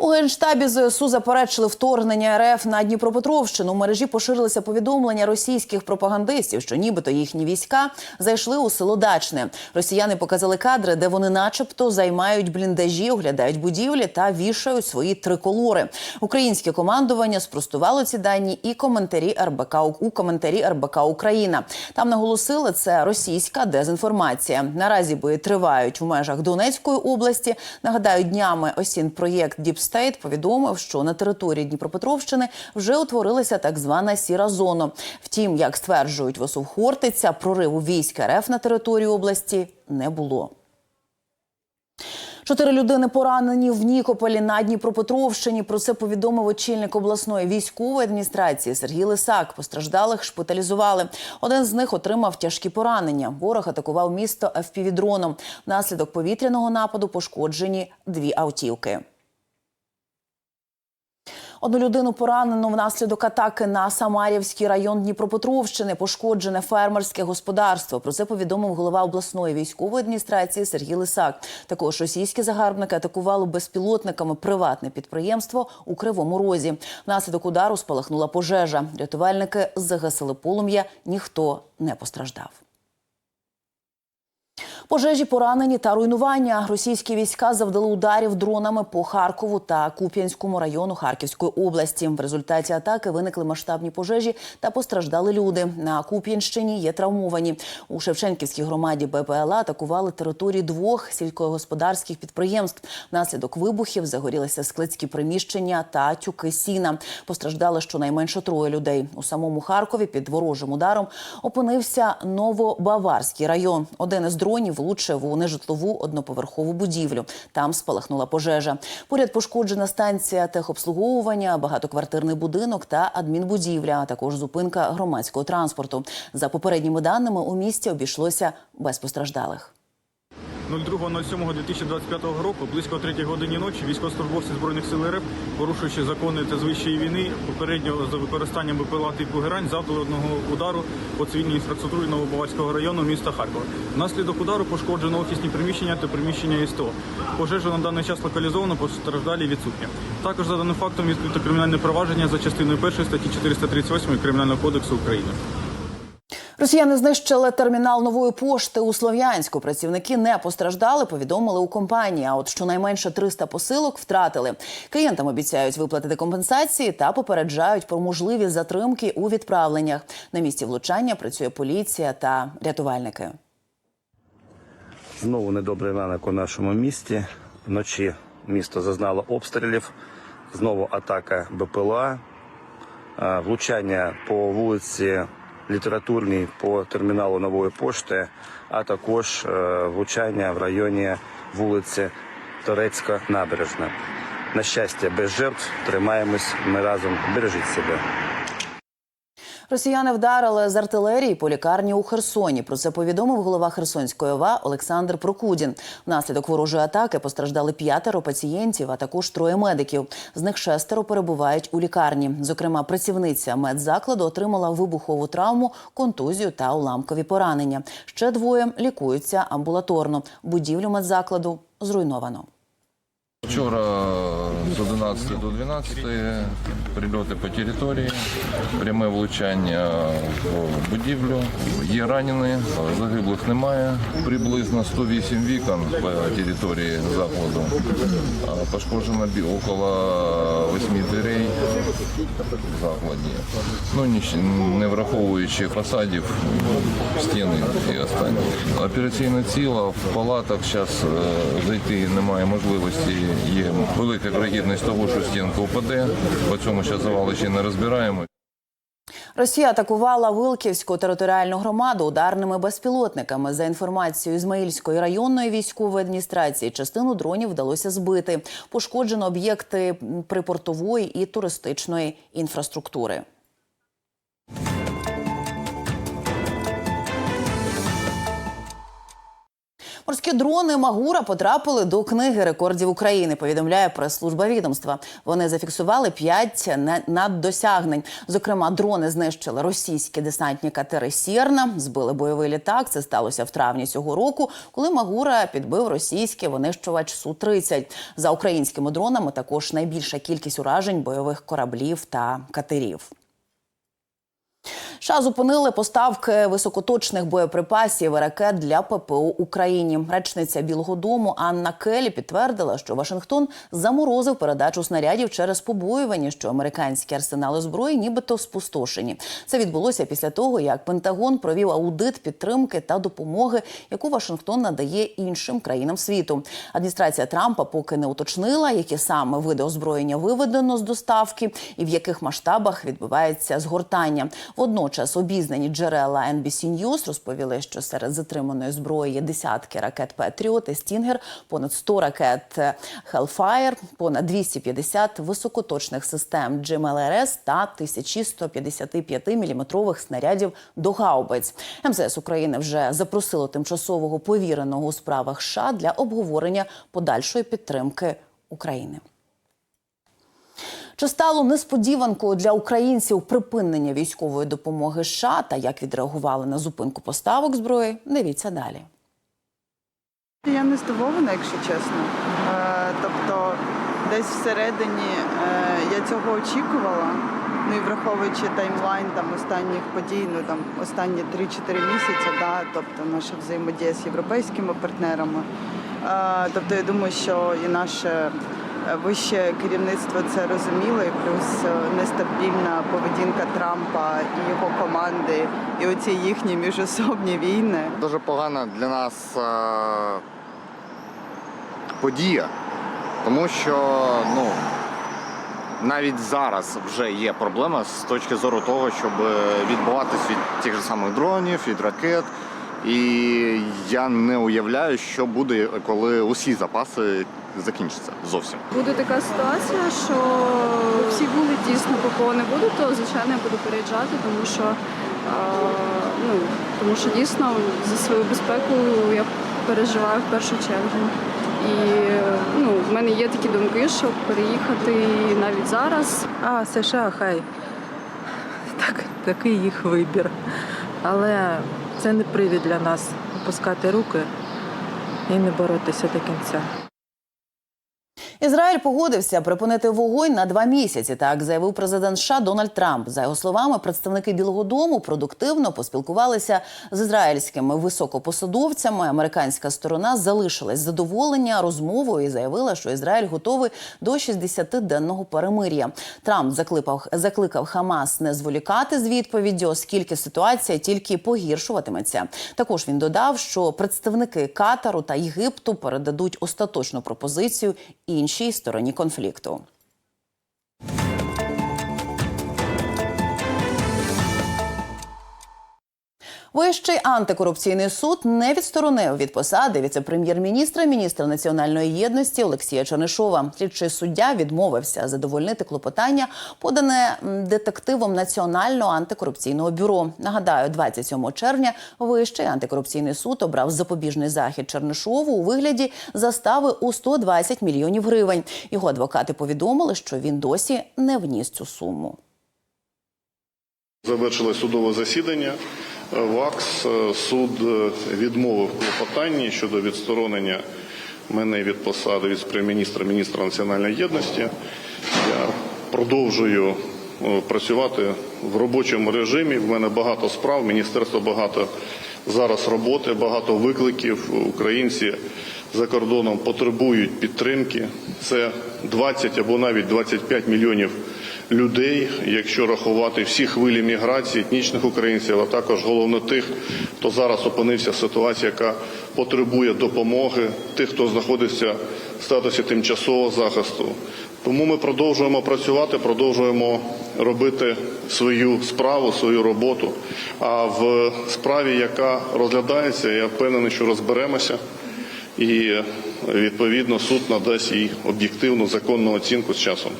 У генштабі ЗСУ заперечили вторгнення РФ на Дніпропетровщину. У мережі поширилися повідомлення російських пропагандистів, що нібито їхні війська зайшли у село Дачне. Росіяни показали кадри, де вони, начебто, займають бліндажі, оглядають будівлі та вішають свої триколори. Українське командування спростувало ці дані і коментарі РБК у коментарі РБК Україна. Там наголосили, це російська дезінформація. Наразі бої тривають в межах Донецької області. Нагадаю, днями осін проєкт Deep State повідомив, що на території Дніпропетровщини вже утворилася так звана сіра зона. Втім, як стверджують ВСУ Хортиця, прориву військ РФ на території області не було. Чотири людини поранені в Нікополі на Дніпропетровщині. Про це повідомив очільник обласної військової адміністрації Сергій Лисак. Постраждалих шпиталізували. Один з них отримав тяжкі поранення. Ворог атакував місто ФПВ-дроном. Внаслідок повітряного нападу пошкоджені дві автівки. Одну людину поранено внаслідок атаки на Самарівський район Дніпропетровщини. Пошкоджене фермерське господарство. Про це повідомив голова обласної військової адміністрації Сергій Лисак. Також російські загарбники атакували безпілотниками приватне підприємство у Кривому Розі. Внаслідок удару спалахнула пожежа. Рятувальники загасили полум'я. Ніхто не постраждав. Пожежі, поранені та руйнування. Російські війська завдали ударів дронами по Харкову та Куп'янському району Харківської області. В результаті атаки виникли масштабні пожежі та постраждали люди. На Куп'янщині є травмовані. У Шевченківській громаді БПЛА атакували території двох сільськогосподарських підприємств. Внаслідок вибухів загорілися складські приміщення та тюки сіна. Постраждали щонайменше троє людей. У самому Харкові під ворожим ударом опинився Новобаварський район. Один із дронів влучив у нежитлову одноповерхову будівлю. Там спалахнула пожежа. Поряд пошкоджена станція техобслуговування, багатоквартирний будинок та адмінбудівля, а також зупинка громадського транспорту. За попередніми даними у місті обійшлося без постраждалих. 02.07.2025 року, близько 3 годині ночі, військовослужбовці Збройних сил РФ, порушуючи закони та звичаї війни, попередньо за використанням БПЛА типу Герань завдали одного удару по цивільній інфраструктурі Новобаварського району міста Харкова. Внаслідок удару пошкоджено офісні приміщення та приміщення СТО. Пожежа на даний час локалізована, постраждалі відсутні. Також за даним фактом відкрито кримінальне провадження за частиною 1 статті 438 Кримінального кодексу України. Росіяни знищили термінал нової пошти у Слов'янську. Працівники не постраждали, повідомили у компанії. А от щонайменше 300 посилок втратили. Клієнтам обіцяють виплатити компенсації та попереджають про можливі затримки у відправленнях. На місці влучання працює поліція та рятувальники. Знову недобрий ранок у нашому місті. Вночі місто зазнало обстрілів. Знову атака БПЛА, влучання по вулиці Літературній по терміналу нової пошти, а також е, влучання в районі вулиці Торецька набережна. На щастя, без жертв тримаємось. Ми разом бережіть себе. Росіяни вдарили з артилерії по лікарні у Херсоні. Про це повідомив голова Херсонської ОВА Олександр Прокудін. Внаслідок ворожої атаки постраждали п'ятеро пацієнтів, а також троє медиків. З них шестеро перебувають у лікарні. Зокрема, працівниця медзакладу отримала вибухову травму, контузію та уламкові поранення. Ще двоє лікуються амбулаторно. Будівлю медзакладу зруйновано. Вчора з 11 до 12 прильоти по території, пряме влучання в будівлю. Є ранені, загиблих немає. Приблизно 108 вікон по території закладу. Пошкоджено около 8 дверей в закладі. Ну, не враховуючи фасадів, стіни і останні. Операційне тіло в палатах зараз зайти немає можливості. Є велика вірогідність того, що стінка впаде. По цьому ще завали ще не розбираємо. Росія атакувала Вилківську територіальну громаду ударними безпілотниками. За інформацією Ізмаїльської районної військової адміністрації, частину дронів вдалося збити. Пошкоджено об'єкти припортової і туристичної інфраструктури. Морські дрони Магура потрапили до книги рекордів України. Повідомляє прес-служба відомства. Вони зафіксували п'ять не- наддосягнень. Зокрема, дрони знищили російські десантні катери Сірна, збили бойовий літак. Це сталося в травні цього року, коли Магура підбив російський винищувач Су 30 За українськими дронами також найбільша кількість уражень бойових кораблів та катерів. США зупинили поставки високоточних боєприпасів і ракет для ППО Україні. Речниця Білого Дому Анна Келі підтвердила, що Вашингтон заморозив передачу снарядів через побоювання, що американські арсенали зброї нібито спустошені. Це відбулося після того, як Пентагон провів аудит підтримки та допомоги, яку Вашингтон надає іншим країнам світу. Адміністрація Трампа поки не уточнила, які саме види озброєння виведено з доставки і в яких масштабах відбувається згортання. Водночас обізнані джерела NBC News розповіли, що серед затриманої зброї є десятки ракет Петріот і Стінгер, понад 100 ракет Hellfire, понад 250 високоточних систем GMLRS та 1155 міліметрових снарядів до гаубиць. МЗС України вже запросило тимчасового повіреного у справах США для обговорення подальшої підтримки України. Чи стало несподіванкою для українців припинення військової допомоги США та як відреагували на зупинку поставок зброї? Дивіться далі. Я не здивована, якщо чесно. Е, тобто, десь всередині е, я цього очікувала. Ну і враховуючи таймлайн там останніх подій, ну там останні 3-4 місяці, да, тобто наша взаємодія з європейськими партнерами. Е, тобто я думаю, що і наше вище керівництво це розуміло, і плюс е, нестабільна поведінка Трампа і його команди, і оці їхні міжособні війни. Дуже погана для нас е, подія, тому що ну, навіть зараз вже є проблема з точки зору того, щоб відбуватись від тих же самих дронів, від ракет. І я не уявляю, що буде, коли усі запаси закінчаться зовсім. Буде така ситуація, що всі вулиці дійсно ППО не будуть, то звичайно я буду переїжджати, тому що е, ну тому що дійсно за свою безпеку я переживаю в першу чергу. І ну, в мене є такі думки, щоб переїхати навіть зараз. А, США, хай. Так, такий їх вибір. Але це не привід для нас опускати руки і не боротися до кінця. Ізраїль погодився припинити вогонь на два місяці. Так заявив президент США Дональд Трамп. За його словами, представники Білого Дому продуктивно поспілкувалися з ізраїльськими високопосадовцями. Американська сторона залишилась задоволення розмовою і заявила, що Ізраїль готовий до 60-денного перемир'я. Трамп закликав, закликав Хамас не зволікати з відповіддю, оскільки ситуація тільки погіршуватиметься. Також він додав, що представники Катару та Єгипту передадуть остаточну пропозицію іншій стороні конфлікту. Вищий антикорупційний суд не відсторонив від посади віце-прем'єр-міністра, міністра національної єдності Олексія Чернишова. Слідчий суддя відмовився задовольнити клопотання, подане детективом Національного антикорупційного бюро. Нагадаю, 27 червня Вищий антикорупційний суд обрав запобіжний захід Чернишову у вигляді застави у 120 мільйонів гривень. Його адвокати повідомили, що він досі не вніс цю суму. Завершилось судове засідання. ВАКС е, суд е, відмовив клопотанні щодо відсторонення мене від посади віце-прем'єр-міністра міністра національної єдності. Я продовжую е, працювати в робочому режимі. В мене багато справ, міністерство багато зараз роботи, багато викликів. Українці за кордоном потребують підтримки. Це 20 або навіть 25 мільйонів людей, якщо рахувати всі хвилі міграції, етнічних українців, а також головно тих, хто зараз опинився в ситуації, яка потребує допомоги, тих, хто знаходиться в статусі тимчасового захисту. Тому ми продовжуємо працювати, продовжуємо робити свою справу, свою роботу. А в справі, яка розглядається, я впевнений, що розберемося. І відповідно суд надасть їй об'єктивну законну оцінку з часом.